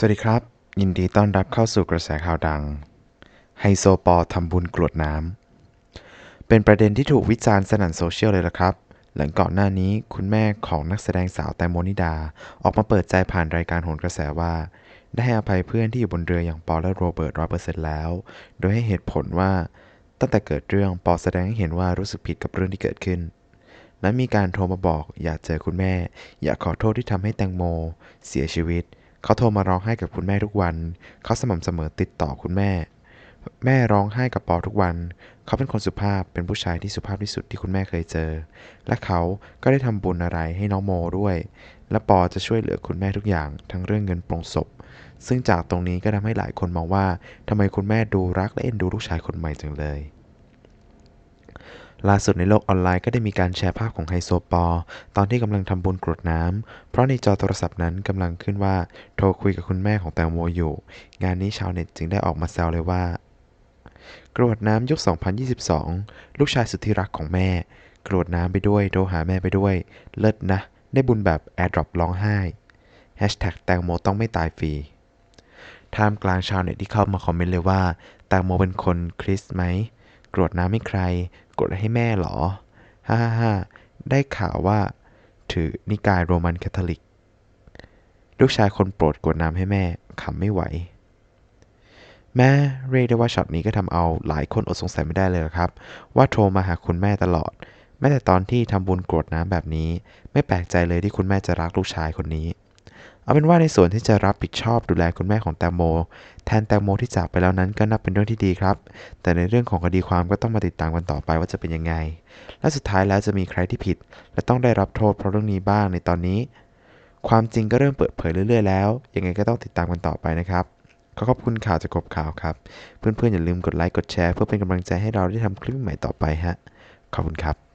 สวัสดีครับ ยินดีต้อนรับเข้าสู่กระแสข่าวดัง ไฮโซปอทำบุญกรวดน้ำ เป็นประเด็นที่ถูกวิจารณ์สนั่นโซเชียลเลยละครับ หลังก่อนหน้านี้คุณแม่ของนักแสดงสาวแตงโมนิดา ออกมาเปิดใจผ่านรายการโหนกระแสว่า ได้ให้อภัยเพื่อนที่อยู่บนเรืออย่างปอและโรเบิร์ตร้อยเปอร์เซ็นต์แล้ว โดยให้เหตุผลว่า ตั้งแต่เกิดเรื่องปอแสดงให้เห็นว่ารู้สึกผิดกับเรื่องที่เกิดขึ้นนั้นมีการโทรมาบอกอยากเจอคุณแม่ อยากขอโทษที่ทำให้แตงโม เสียชีวิต เขาโทรมาร้องไห้กับคุณแม่ทุกวัน เขาสม่ำเสมอติดต่อคุณแม่ แม่ร้องไห้กับปอทุกวัน เขาเป็นคนสุภาพ เป็นผู้ชายที่สุภาพที่สุดที่คุณแม่เคยเจอ และเขาก็ได้ทำบุญอะไรให้น้องโมด้วย และปอจะช่วยเหลือคุณแม่ทุกอย่างทั้งเรื่องเงินปลงศพ ซึ่งจากตรงนี้ก็ทำให้หลายคนมองว่าทำไมคุณแม่ดูรักและเอ็นดูลูกชายคนใหม่จังเลย ล่าสุดในโลกออนไลน์ก็ได้มีการแชร์ภาพของไฮโซปอ ตอนที่กำลังทำบุญกรวดน้ำ เพราะในจอโทรศัพท์นั้นกำลังขึ้นว่าโทรคุยกับคุณแม่ของแตงโมอยู่ งานนี้ชาวเน็ตจึงได้ออกมาแซวเลยว่า กรวดน้ำยุค 2022 ลูกชายสุดที่รักของแม่ กรวดน้ำไปด้วย โทรหาแม่ไปด้วย เลิศนะ ได้บุญแบบแอร์ดรอปร้องไห้แฮชแท็กแตงโมต้องไม่ตายฟรีท่ามกลางชาวเน็ตที่เข้ามาคอมเมนต์เลยว่าแตงโมเป็นคนคริสไหม กรวดน้ำให้ใคร กรวดให้แม่เหรอ ฮ่าฮ่าฮ่าได้ข่าวว่า ถือนิกายโรมันคาทอลิก ลูกชายคนโปรดกรวดน้ำให้แม่ขำไม่ไหว แม่เรียกได้ว่าช็อตนี้ก็ทำเอาหลายคนอดสงสัยไม่ได้เลยครับ ว่าโทรมาหาคุณแม่ตลอด แม้แต่ตอนที่ทำบุญกรวดน้ำแบบนี้ ไม่แปลกใจเลยที่คุณแม่จะรักลูกชายคนนี้ เอาเป็นว่าในส่วนที่จะรับผิดชอบดูแลคุณแม่ของแตงโม แทนแตงโมที่จากไปแล้วนั้นก็นับเป็นเรื่องที่ดีครับ แต่ในเรื่องของคดีความก็ต้องมาติดตามกันต่อไปว่าจะเป็นยังไง และสุดท้ายแล้วจะมีใครที่ผิด และต้องได้รับโทษเพราะเรื่องนี้บ้างในตอนนี้ ความจริงก็เริ่มเปิดเผยเรื่อยๆ แล้ว ยังไงก็ต้องติดตามกันต่อไปนะครับขอขอบคุณข่าวจากกบข่าวครับ เพื่อนๆอย่าลืมกดไลค์กดแชร์เพื่อเป็นกำลังใจให้เราได้ทำคลิปใหม่ต่อไปฮะขอบคุณครับ